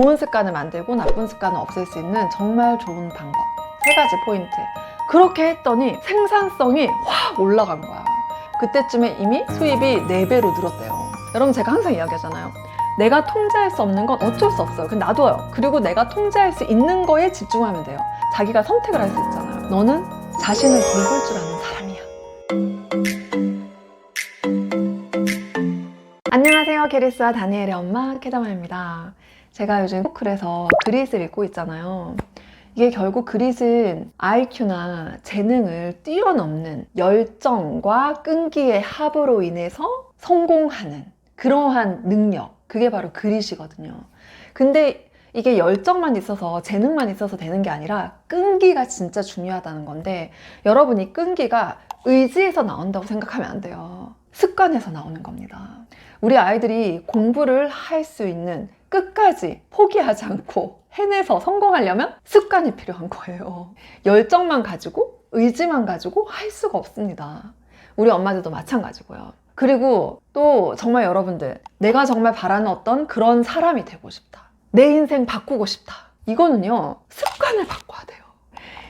좋은 습관을 만들고 나쁜 습관을 없앨 수 있는 정말 좋은 방법. 세 가지 포인트. 그렇게 했더니 생산성이 확 올라간 거야. 그때쯤에 이미 수입이 4배로 늘었대요. 여러분 제가 항상 이야기하잖아요. 내가 통제할 수 없는 건 어쩔 수 없어요. 그냥 놔둬요. 그리고 내가 통제할 수 있는 거에 집중하면 돼요. 자기가 선택을 할 수 있잖아요. 너는 자신을 돌볼 줄 아는 사람이야. 안녕하세요. 게리스와 다니엘의 엄마 케다마입니다. 제가 요즘 포클에서 그릿을 읽고 있잖아요. 이게 결국 그릿은 IQ나 재능을 뛰어넘는 열정과 끈기의 합으로 인해서 성공하는 그러한 능력. 그게 바로 그릿이거든요. 근데 이게 열정만 있어서 재능만 있어서 되는 게 아니라 끈기가 진짜 중요하다는 건데 여러분 이 끈기가 의지에서 나온다고 생각하면 안 돼요. 습관에서 나오는 겁니다. 우리 아이들이 공부를 할 수 있는 끝까지 포기하지 않고 해내서 성공하려면 습관이 필요한 거예요. 열정만 가지고 의지만 가지고 할 수가 없습니다. 우리 엄마들도 마찬가지고요. 그리고 또 정말 여러분들 내가 정말 바라는 어떤 그런 사람이 되고 싶다. 내 인생 바꾸고 싶다. 이거는요 습관을 바꿔야 돼요.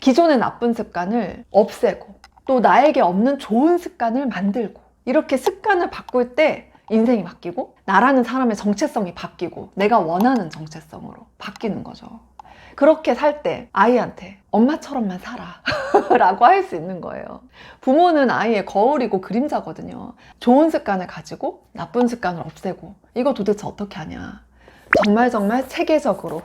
기존의 나쁜 습관을 없애고 또 나에게 없는 좋은 습관을 만들고 이렇게 습관을 바꿀 때 인생이 바뀌고 나라는 사람의 정체성이 바뀌고 내가 원하는 정체성으로 바뀌는 거죠. 그렇게 살 때 아이한테 엄마처럼만 살아 라고 할 수 있는 거예요. 부모는 아이의 거울이고 그림자거든요. 좋은 습관을 가지고 나쁜 습관을 없애고 이거 도대체 어떻게 하냐. 정말 정말 체계적으로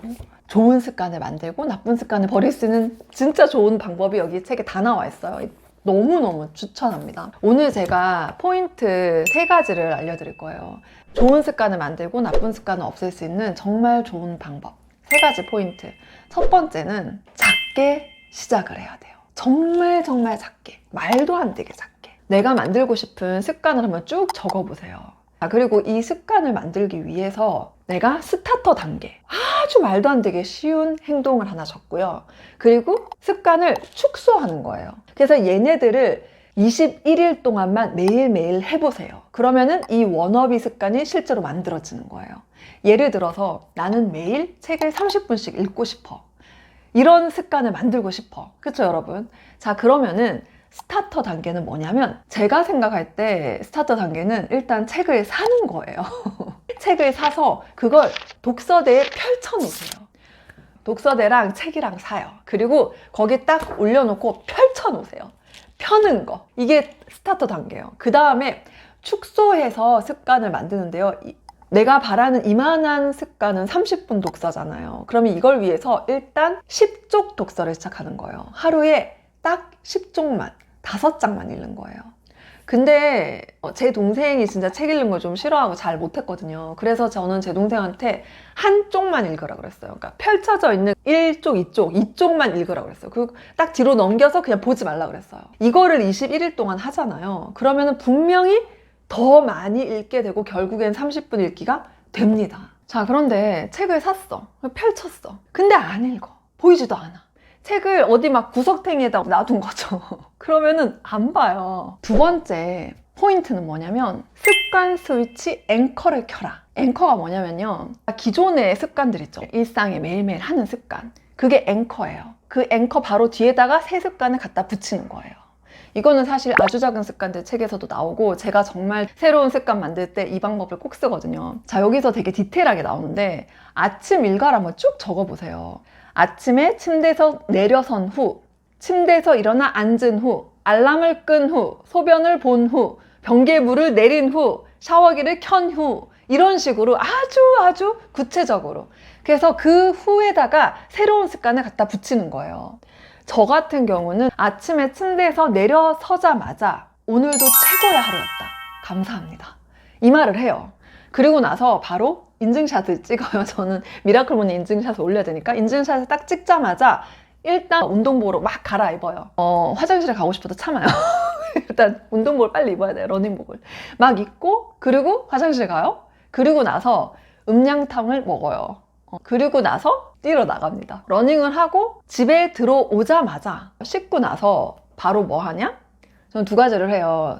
좋은 습관을 만들고 나쁜 습관을 버릴 수 있는 진짜 좋은 방법이 여기 책에 다 나와 있어요. 너무너무 추천합니다. 오늘 제가 포인트 세 가지를 알려드릴 거예요. 좋은 습관을 만들고 나쁜 습관을 없앨 수 있는 정말 좋은 방법. 세 가지 포인트. 첫 번째는 작게 시작을 해야 돼요. 정말 정말 작게. 말도 안 되게 작게. 내가 만들고 싶은 습관을 한번 쭉 적어보세요. 아, 그리고 이 습관을 만들기 위해서 내가 스타터 단계. 아주 말도 안 되게 쉬운 행동을 하나 적고요. 그리고 습관을 축소하는 거예요. 그래서 얘네들을 21일 동안만 매일매일 해보세요. 그러면은 이 워너비 습관이 실제로 만들어지는 거예요. 예를 들어서 나는 매일 책을 30분씩 읽고 싶어. 이런 습관을 만들고 싶어. 그쵸, 여러분? 자, 그러면은 스타터 단계는 뭐냐면 제가 생각할 때 스타터 단계는 일단 책을 사는 거예요. 책을 사서 그걸 독서대에 펼쳐 놓으세요. 독서대랑 책이랑 사요. 그리고 거기 딱 올려놓고 펼쳐 놓으세요. 펴는 거. 이게 스타터 단계예요. 그 다음에 축소해서 습관을 만드는데요. 이- 내가 바라는 이만한 습관은 30분 독서잖아요. 그러면 이걸 위해서 일단 10쪽 독서를 시작하는 거예요. 하루에 딱 10쪽만, 5장만 읽는 거예요. 근데 어, 제 동생이 진짜 책 읽는 걸 좀 싫어하고 잘 못했거든요. 그래서 저는 제 동생한테 한쪽만 읽으라 그랬어요. 그러니까 펼쳐져 있는 1쪽, 2쪽, 2쪽만 읽으라 그랬어요. 그리고 딱 뒤로 넘겨서 그냥 보지 말라 그랬어요. 이거를 21일 동안 하잖아요. 그러면 분명히 더 많이 읽게 되고 결국엔 30분 읽기가 됩니다. 자, 그런데 책을 샀어. 펼쳤어. 근데 안 읽어. 보이지도 않아. 책을 어디 막 구석탱이에다 놔둔 거죠. 그러면은 안 봐요. 두 번째 포인트는 뭐냐면 습관 스위치 앵커를 켜라. 앵커가 뭐냐면요. 기존의 습관들 있죠. 일상에 매일매일 하는 습관. 그게 앵커예요. 그 앵커 바로 뒤에다가 새 습관을 갖다 붙이는 거예요. 이거는 사실 아주 작은 습관들 책에서도 나오고 제가 정말 새로운 습관 만들 때 이 방법을 꼭 쓰거든요. 자, 여기서 되게 디테일하게 나오는데 아침 일과를 한번 쭉 적어보세요. 아침에 침대에서 내려선 후, 침대에서 일어나 앉은 후, 알람을 끈 후, 소변을 본 후, 변기물을 내린 후, 샤워기를 켠 후, 이런 식으로 아주 아주 구체적으로. 그래서 그 후에다가 새로운 습관을 갖다 붙이는 거예요. 저 같은 경우는 아침에 침대에서 내려서자마자 오늘도 최고의 하루였다. 감사합니다. 이 말을 해요. 그리고 나서 바로 인증샷을 찍어요. 저는 미라클몬에 인증샷을 올려야 되니까 인증샷을 딱 찍자마자 일단 운동복으로 막 갈아입어요. 어, 화장실에 가고 싶어도 참아요. 일단 운동복을 빨리 입어야 돼요. 러닝복을. 막 입고 그리고 화장실 가요. 그리고 나서 음량탕을 먹어요. 어, 그리고 나서 뛰러 나갑니다. 러닝을 하고 집에 들어오자마자 씻고 나서 바로 뭐 하냐? 저는 두 가지를 해요.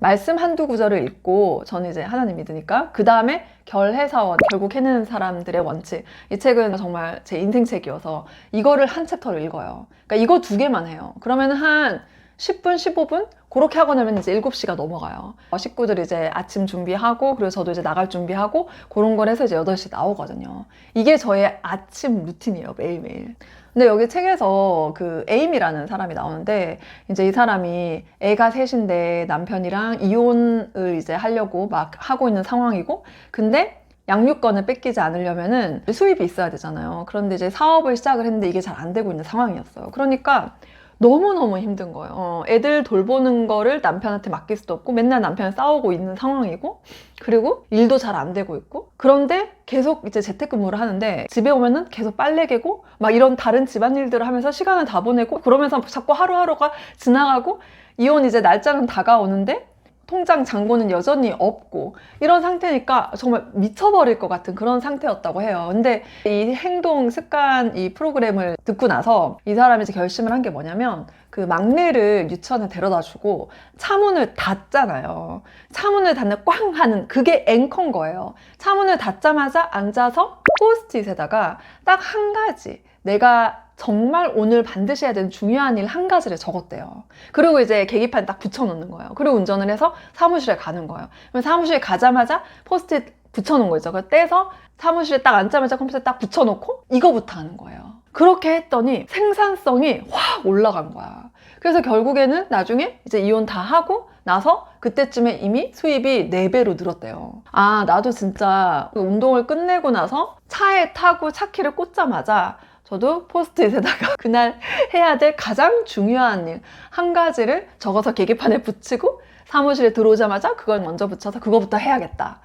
말씀 한두 구절을 읽고 저는 이제 하나님 믿으니까 그 다음에 결해사원 결국 해내는 사람들의 원칙 이 책은 정말 제 인생 책이어서 이거를 한 챕터를 읽어요. 그러니까 이거 두 개만 해요. 그러면 한 10분, 15분? 그렇게 하고 나면 이제 7시가 넘어가요. 어, 식구들 이제 아침 준비하고, 그리고 저도 이제 나갈 준비하고, 그런 걸 해서 이제 8시 나오거든요. 이게 저의 아침 루틴이에요, 매일매일. 근데 여기 책에서 그 에임이라는 사람이 나오는데, 이제 이 사람이 애가 셋인데 남편이랑 이혼을 이제 하려고 막 하고 있는 상황이고, 근데 양육권을 뺏기지 않으려면은 수입이 있어야 되잖아요. 그런데 이제 사업을 시작을 했는데 이게 잘 안 되고 있는 상황이었어요. 그러니까 너무너무 힘든 거예요. 어, 애들 돌보는 거를 남편한테 맡길 수도 없고 맨날 남편 싸우고 있는 상황이고 그리고 일도 잘 안 되고 있고 그런데 계속 이제 재택근무를 하는데 집에 오면은 계속 빨래 개고 막 이런 다른 집안일들을 하면서 시간을 다 보내고 그러면서 자꾸 하루하루가 지나가고 이혼 이제 날짜는 다가오는데 통장 잔고는 여전히 없고 이런 상태니까 정말 미쳐버릴 것 같은 그런 상태였다고 해요. 근데 이 행동 습관 이 프로그램을 듣고 나서 이 사람이 이제 결심을 한 게 뭐냐면 그 막내를 유치원에 데려다 주고 차문을 닫잖아요. 차문을 닫는 꽝 하는 그게 앵커인 거예요. 차문을 닫자마자 앉아서 포스트잇에다가 딱 한 가지 내가 정말 오늘 반드시 해야 되는 중요한 일 한 가지를 적었대요. 그리고 이제 계기판 딱 붙여놓는 거예요. 그리고 운전을 해서 사무실에 가는 거예요. 그럼 사무실에 가자마자 포스트잇 붙여놓은 거죠. 그걸 떼서 사무실에 딱 앉자마자 컴퓨터에 딱 붙여놓고 이거부터 하는 거예요. 그렇게 했더니 생산성이 확 올라간 거야. 그래서 결국에는 나중에 이제 이혼 다 하고 나서 그때쯤에 이미 수입이 4배로 늘었대요. 아, 나도 진짜 그 운동을 끝내고 나서 차에 타고 차 키를 꽂자마자 저도 포스트잇에다가 그날 해야 될 가장 중요한 일 한 가지를 적어서 계기판에 붙이고 사무실에 들어오자마자 그걸 먼저 붙여서 그거부터 해야겠다.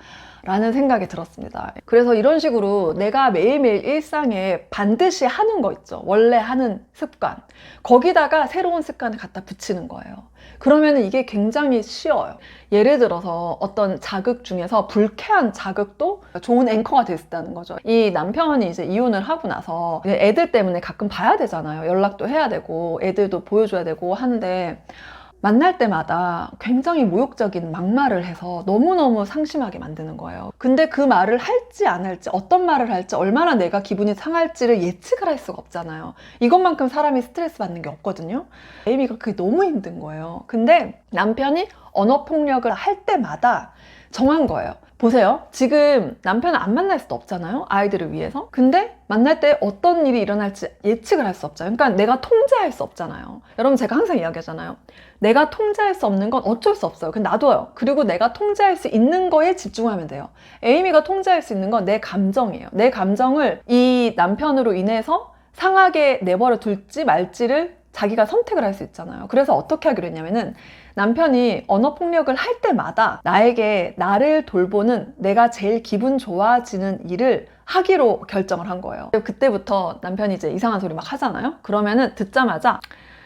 라는 생각이 들었습니다. 그래서 이런 식으로 내가 매일매일 일상에 반드시 하는 거 있죠. 원래 하는 습관. 거기다가 새로운 습관을 갖다 붙이는 거예요. 그러면 이게 굉장히 쉬워요. 예를 들어서 어떤 자극 중에서 불쾌한 자극도 좋은 앵커가 있다는 거죠. 이 남편이 이제 이혼을 하고 나서 애들 때문에 가끔 봐야 되잖아요. 연락도 해야 되고 애들도 보여줘야 되고 하는데 만날 때마다 굉장히 모욕적인 막말을 해서 너무너무 상심하게 만드는 거예요. 근데 그 말을 할지 안 할지, 어떤 말을 할지, 얼마나 내가 기분이 상할지를 예측을 할 수가 없잖아요. 이것만큼 사람이 스트레스 받는 게 없거든요. 에이미가 그게 너무 힘든 거예요. 근데 남편이 언어폭력을 할 때마다 정한 거예요. 보세요. 지금 남편은 안 만날 수도 없잖아요. 아이들을 위해서. 근데 만날 때 어떤 일이 일어날지 예측을 할 수 없잖아요. 그러니까 내가 통제할 수 없잖아요. 여러분 제가 항상 이야기하잖아요. 내가 통제할 수 없는 건 어쩔 수 없어요. 그냥 놔둬요. 그리고 내가 통제할 수 있는 거에 집중하면 돼요. 에이미가 통제할 수 있는 건 내 감정이에요. 내 감정을 이 남편으로 인해서 상하게 내버려 둘지 말지를 자기가 선택을 할 수 있잖아요. 그래서 어떻게 하기로 했냐면은 남편이 언어 폭력을 할 때마다 나에게 나를 돌보는 내가 제일 기분 좋아지는 일을 하기로 결정을 한 거예요. 그때부터 남편이 이제 이상한 소리 막 하잖아요. 그러면은 듣자마자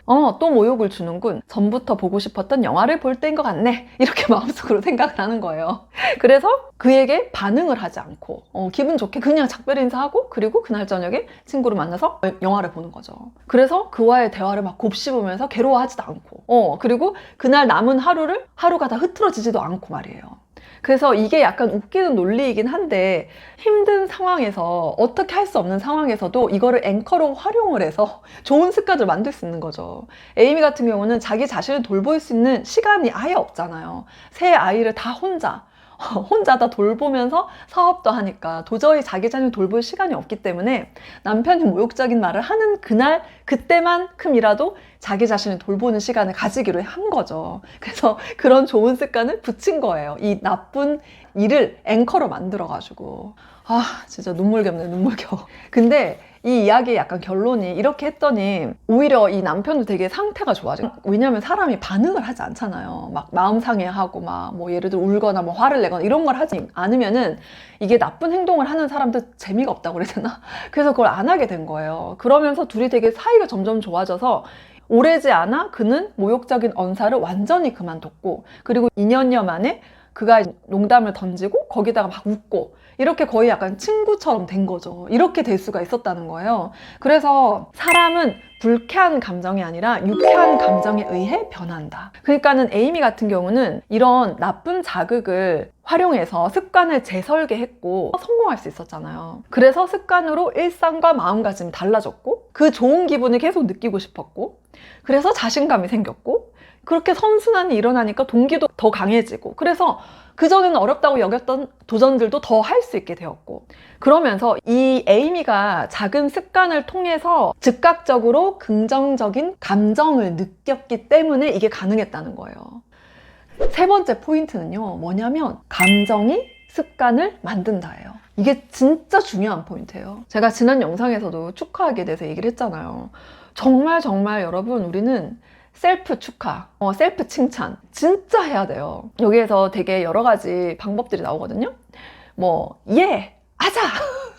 어, 또 모욕을 주는군. 전부터 보고 싶었던 영화를 볼 때인 것 같네. 이렇게 마음속으로 생각을 하는 거예요. 그래서 그에게 반응을 하지 않고, 어, 기분 좋게 그냥 작별 인사하고, 그리고 그날 저녁에 친구를 만나서 영화를 보는 거죠. 그래서 그와의 대화를 막 곱씹으면서 괴로워하지도 않고, 어, 그리고 그날 남은 하루를 하루가 다 흐트러지지도 않고 말이에요. 그래서 이게 약간 웃기는 논리이긴 한데 힘든 상황에서 어떻게 할 수 없는 상황에서도 이거를 앵커로 활용을 해서 좋은 습관을 만들 수 있는 거죠. 에이미 같은 경우는 자기 자신을 돌볼 수 있는 시간이 아예 없잖아요. 새 아이를 다 혼자 혼자 다 돌보면서 사업도 하니까 도저히 자기 자신을 돌볼 시간이 없기 때문에 남편이 모욕적인 말을 하는 그날 그때만큼이라도 자기 자신을 돌보는 시간을 가지기로 한 거죠. 그래서 그런 좋은 습관을 붙인 거예요. 이 나쁜 일을 앵커로 만들어 가지고. 아, 진짜 눈물겹네, 눈물겨. 근데 이 이야기의 약간 결론이 이렇게 했더니 오히려 이 남편도 되게 상태가 좋아져. 왜냐면 사람이 반응을 하지 않잖아요. 막 마음 상해하고 막 뭐 예를 들어 울거나 뭐 화를 내거나 이런 걸 하지 않으면은 이게 나쁜 행동을 하는 사람도 재미가 없다고 그래야 되나? 그래서 그걸 안 하게 된 거예요. 그러면서 둘이 되게 사이가 점점 좋아져서 오래지 않아 그는 모욕적인 언사를 완전히 그만뒀고 그리고 2년여 만에 그가 농담을 던지고 거기다가 막 웃고 이렇게 거의 약간 친구처럼 된 거죠. 이렇게 될 수가 있었다는 거예요. 그래서 사람은 불쾌한 감정이 아니라 유쾌한 감정에 의해 변한다. 그러니까는 에이미 같은 경우는 이런 나쁜 자극을 활용해서 습관을 재설계했고 성공할 수 있었잖아요. 그래서 습관으로 일상과 마음가짐이 달라졌고 그 좋은 기분을 계속 느끼고 싶었고 그래서 자신감이 생겼고 그렇게 선순환이 일어나니까 동기도 더 강해지고 그래서 그전에는 어렵다고 여겼던 도전들도 더 할 수 있게 되었고 그러면서 이 에이미가 작은 습관을 통해서 즉각적으로 긍정적인 감정을 느꼈기 때문에 이게 가능했다는 거예요. 세 번째 포인트는요, 뭐냐면 감정이 습관을 만든다예요. 이게 진짜 중요한 포인트예요. 제가 지난 영상에서도 축하하기에 대해서 얘기를 했잖아요. 정말 정말 여러분 우리는 셀프 축하, 어, 셀프 칭찬 진짜 해야 돼요. 여기에서 되게 여러 가지 방법들이 나오거든요. 뭐, 예, 아자!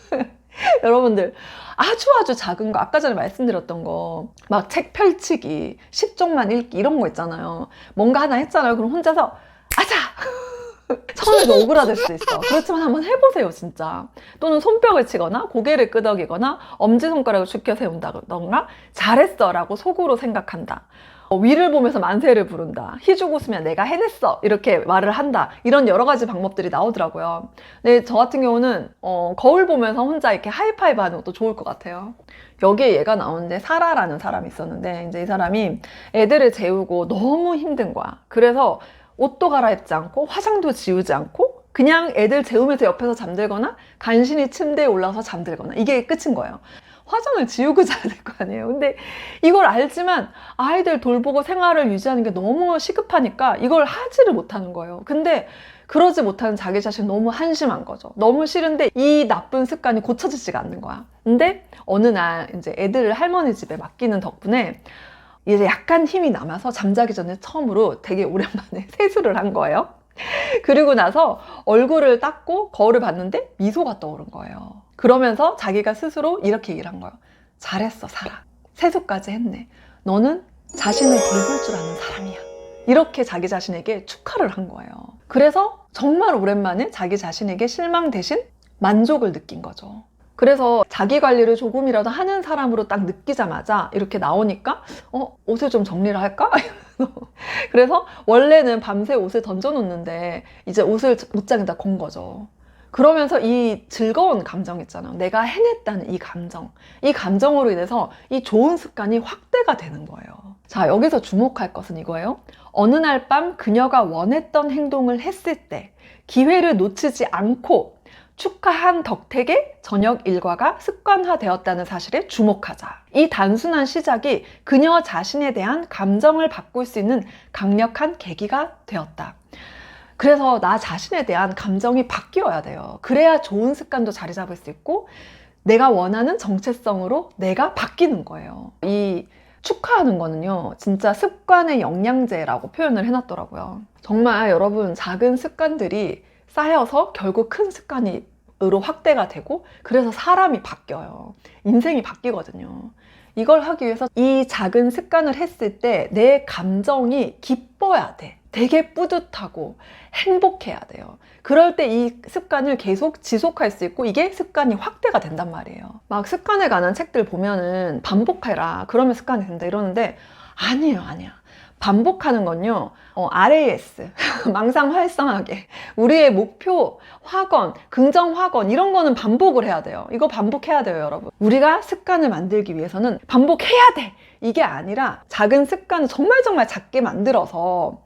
여러분들 아주 아주 작은 거 아까 전에 말씀드렸던 거 막 책 펼치기 10쪽만 읽기 이런 거 있잖아요 뭔가 하나 했잖아요 그럼 혼자서 아자 처음에도 오그라들 수 있어 그렇지만 한번 해보세요 진짜 또는 손뼉을 치거나 고개를 끄덕이거나 엄지손가락을 죽여 세운다던가 잘했어 라고 속으로 생각한다 어, 위를 보면서 만세를 부른다. 희죽 웃으면 내가 해냈어. 이렇게 말을 한다. 이런 여러 가지 방법들이 나오더라고요. 근데 저 같은 경우는 어, 거울 보면서 혼자 이렇게 하이파이브 하는 것도 좋을 것 같아요. 여기에 얘가 나오는데 사라라는 사람이 있었는데 이제 이 사람이 애들을 재우고 너무 힘든 거야. 그래서 옷도 갈아입지 않고 화장도 지우지 않고 그냥 애들 재우면서 옆에서 잠들거나 간신히 침대에 올라서 잠들거나 이게 끝인 거예요. 화장을 지우고 자야 될 거 아니에요. 근데 이걸 알지만 아이들 돌보고 생활을 유지하는 게 너무 시급하니까 이걸 하지를 못하는 거예요. 근데 그러지 못하는 자기 자신 너무 한심한 거죠. 너무 싫은데 이 나쁜 습관이 고쳐지지가 않는 거야. 근데 어느 날 이제 애들을 할머니 집에 맡기는 덕분에 이제 약간 힘이 남아서 잠자기 전에 처음으로 되게 오랜만에 세수를 한 거예요. 그리고 나서 얼굴을 닦고 거울을 봤는데 미소가 떠오른 거예요. 그러면서 자기가 스스로 이렇게 얘기를 한 거예요. 잘했어, 사라. 세수까지 했네. 너는 자신을 돌볼 줄 아는 사람이야. 이렇게 자기 자신에게 축하를 한 거예요. 그래서 정말 오랜만에 자기 자신에게 실망 대신 만족을 느낀 거죠. 그래서 자기 관리를 조금이라도 하는 사람으로 딱 느끼자마자 이렇게 나오니까 어 옷을 좀 정리를 할까? 그래서 원래는 밤새 옷을 던져놓는데 이제 옷을 옷장에다 건 거죠. 그러면서 이 즐거운 감정 있잖아요. 내가 해냈다는 이 감정. 이 감정으로 인해서 이 좋은 습관이 확대가 되는 거예요. 자, 여기서 주목할 것은 이거예요. 어느 날 밤 그녀가 원했던 행동을 했을 때 기회를 놓치지 않고 축하한 덕택의 저녁 일과가 습관화되었다는 사실에 주목하자. 이 단순한 시작이 그녀 자신에 대한 감정을 바꿀 수 있는 강력한 계기가 되었다. 그래서 나 자신에 대한 감정이 바뀌어야 돼요. 그래야 좋은 습관도 자리 잡을 수 있고 내가 원하는 정체성으로 내가 바뀌는 거예요. 이 축하하는 거는요, 진짜 습관의 영양제라고 표현을 해놨더라고요. 정말 여러분, 작은 습관들이 쌓여서 결국 큰 습관이 으로 확대가 되고 그래서 사람이 바뀌어요. 인생이 바뀌거든요. 이걸 하기 위해서 이 작은 습관을 했을 때 내 감정이 기뻐야 돼. 되게 뿌듯하고 행복해야 돼요. 그럴 때 이 습관을 계속 지속할 수 있고 이게 습관이 확대가 된단 말이에요. 막 습관에 관한 책들 보면은 반복해라. 그러면 습관이 된다 이러는데 아니에요, 아니야. 반복하는 건요, 어, RAS, 망상 활성하게. 우리의 목표, 확언, 긍정 확언, 이런 거는 반복을 해야 돼요. 이거 반복해야 돼요, 여러분. 우리가 습관을 만들기 위해서는 반복해야 돼! 이게 아니라 작은 습관을 정말 정말 작게 만들어서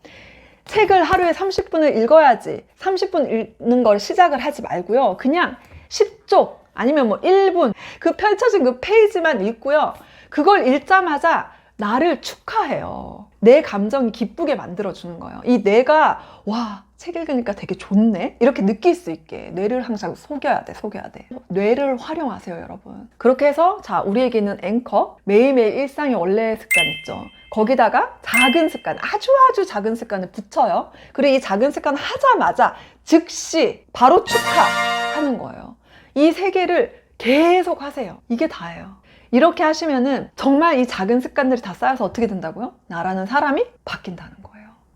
책을 하루에 30분을 읽어야지 30분 읽는 걸 시작을 하지 말고요. 그냥 10쪽 아니면 뭐 1분 그 펼쳐진 그 페이지만 읽고요. 그걸 읽자마자 나를 축하해요. 내 감정이 기쁘게 만들어주는 거예요. 이 내가, 와, 책 읽으니까 되게 좋네? 이렇게 느낄 수 있게 뇌를 항상 속여야 돼, 속여야 돼. 뇌를 활용하세요, 여러분. 그렇게 해서, 자, 우리에게는 앵커, 매일매일 일상의 원래 습관 있죠. 거기다가 작은 습관, 아주 아주 작은 습관을 붙여요. 그리고 이 작은 습관 하자마자 즉시 바로 축하하는 거예요. 이 세 개를 계속 하세요. 이게 다예요. 이렇게 하시면은 정말 이 작은 습관들이 다 쌓여서 어떻게 된다고요? 나라는 사람이 바뀐다는 거예요.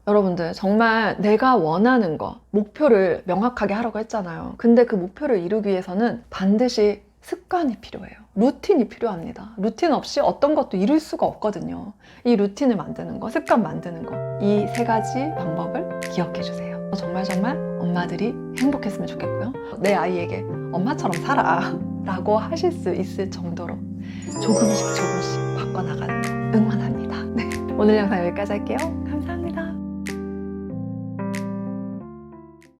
여러분들 정말 내가 원하는 거 목표를 명확하게 하라고 했잖아요. 근데 그 목표를 이루기 위해서는 반드시 습관이 필요해요. 루틴이 필요합니다. 루틴 없이 어떤 것도 이룰 수가 없거든요. 이 루틴을 만드는 거 습관 만드는 거 이 세 가지 방법을 기억해 주세요. 정말 정말 엄마들이 행복했으면 좋겠고요. 내 아이에게 엄마처럼 살아 라고 하실 수 있을 정도로 조금씩 조금씩 바꿔나가는 거 응원합니다. 네, 오늘 영상 여기까지 할게요